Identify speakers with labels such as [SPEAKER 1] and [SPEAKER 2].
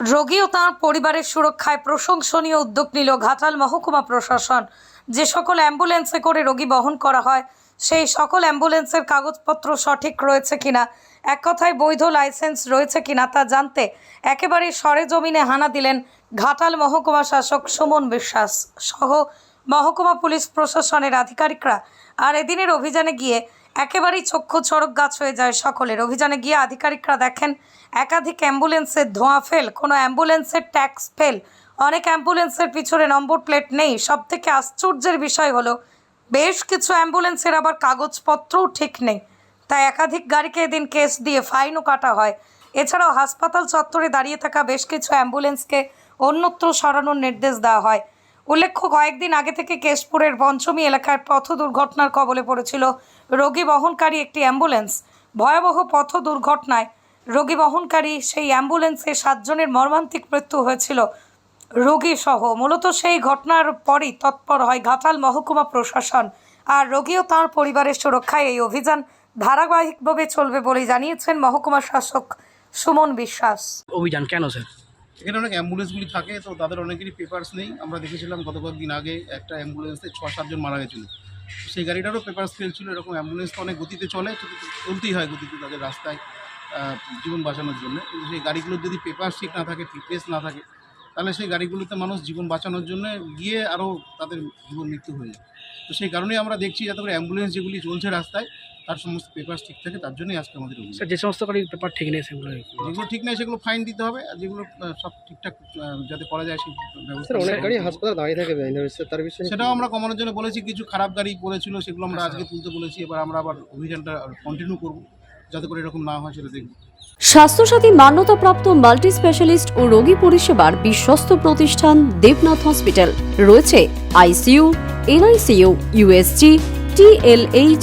[SPEAKER 1] রোগী ও তাঁর পরিবারের সুরক্ষায় প্রশংসনীয় উদ্যোগ নিল ঘাটাল মহকুমা প্রশাসন। যে সকল অ্যাম্বুলেন্সে করে রোগী বহন করা হয়, সেই সকল অ্যাম্বুলেন্সের কাগজপত্র সঠিক রয়েছে কিনা, এক কথায় বৈধ লাইসেন্স রয়েছে কিনা তা জানতে একেবারে সরেজমিনে হানা দিলেন ঘাটাল মহকুমা শাসক সুমন বিশ্বাস সহ মহকুমা পুলিশ প্রশাসনের আধিকারিকরা। আর এদিনের অভিযানে গিয়ে একেবারেই চক্ষু চড়ক গাছ হয়ে যায় সকলের। অভিযানে গিয়ে আধিকারিকরা দেখেন, একাধিক অ্যাম্বুলেন্সের ধোঁয়া ফেল, কোনো অ্যাম্বুলেন্সের ট্যাক্স ফেল। অনেক অ্যাম্বুলেন্সের পিছনে নম্বর প্লেট নেই। সব থেকে আশ্চর্যের বিষয় হলো, বেশ কিছু অ্যাম্বুলেন্সের আবার কাগজপত্রও ঠিক নেই। তাই একাধিক গাড়িকে এদিন কেস দিয়ে ফাইনও কাটা হয়। এছাড়াও হাসপাতাল চত্বরে দাঁড়িয়ে থাকা বেশ কিছু অ্যাম্বুলেন্সকে অন্যত্র সরানোর নির্দেশ দেওয়া হয়। উল্লেখ্য, কয়েকদিন আগে থেকে কেশপুরের পঞ্চমী এলাকায় পথ দুর্ঘটনার কবলে পড়েছিল রোগী বহনকারী একটি অ্যাম্বুলেন্স। ভয়াবহ পথ দুর্ঘটনায় রোগী বহনকারী সেই অ্যাম্বুলেন্সে সাতজনের মর্মান্তিক মৃত্যু হয়েছিল। রোগী সহ মূলত সেই ঘটনার পরই তৎপর হয় ঘাটাল মহকুমা প্রশাসন আর রোগী ও তাঁর পরিবারের সুরক্ষায় এই অভিযান ধারাবাহিকভাবে চলবে বলে জানিয়েছেন মহকুমা শাসক সুমন বিশ্বাস।
[SPEAKER 2] অভিযান কেন স্যার?
[SPEAKER 3] এখানে অনেক অ্যাম্বুলেন্সগুলি থাকে, তো তাদের অনেকেরই পেপার্স নেই। আমরা দেখেছিলাম গত কয়েকদিন আগে একটা অ্যাম্বুলেন্সে ছ সাতজন মারা গেছিল। সেই গাড়িটারও পেপার্স ফেল ছিল, এরকম অ্যাম্বুলেন্স তো অনেক গতিতে চলে চলতেই হয় গতিতে তাদের রাস্তায় জীবন বাঁচানোর জন্য। কিন্তু সেই গাড়িগুলোর যদি পেপার ঠিক না থাকে ফিটনেস না থাকে, তাহলে সেই গাড়িগুলোতে মানুষ জীবন বাঁচানোর জন্য গিয়ে আরও তাদের জীবন মৃত্যু হয়ে যায়। তো সেই কারণেই আমরা দেখছি যাতে করে অ্যাম্বুলেন্স যেগুলি চলছে রাস্তায় তার সমস্ত পেপার ঠিক থাকে তার জন্যই আজকে আমাদের
[SPEAKER 2] স্যার যে সমস্ত গাড়ির পেপার ঠিক নেই সেগুলো
[SPEAKER 3] যেগুলো ঠিক নেই সেগুলো ফাইন দিতে হবে আর যেগুলো সব ঠিকঠাক যাতে করা যায় সেই ব্যবস্থা
[SPEAKER 4] অনেক গাড়ি। হাসপাতাল দাঁড়িয়ে থাকে তার বিষয়ে
[SPEAKER 3] সেটাও আমরা কমানোর জন্য বলেছি কিছু খারাপ গাড়ি পড়েছিল সেগুলো আমরা আজকে তুলতে বলেছি এবার আমরা আবার অভিযানটা কন্টিনিউ করব যাতে করে এরকম না হয় সেটা দেখব।
[SPEAKER 5] স্বাস্থ্যসাথী মান্যতাপ্রাপ্ত মাল্টি স্পেশালিস্ট ও রোগী পরিষেবার বিশ্বস্ত প্রতিষ্ঠান দেবনাথ হসপিটাল। রয়েছে ICU NICU USG TLH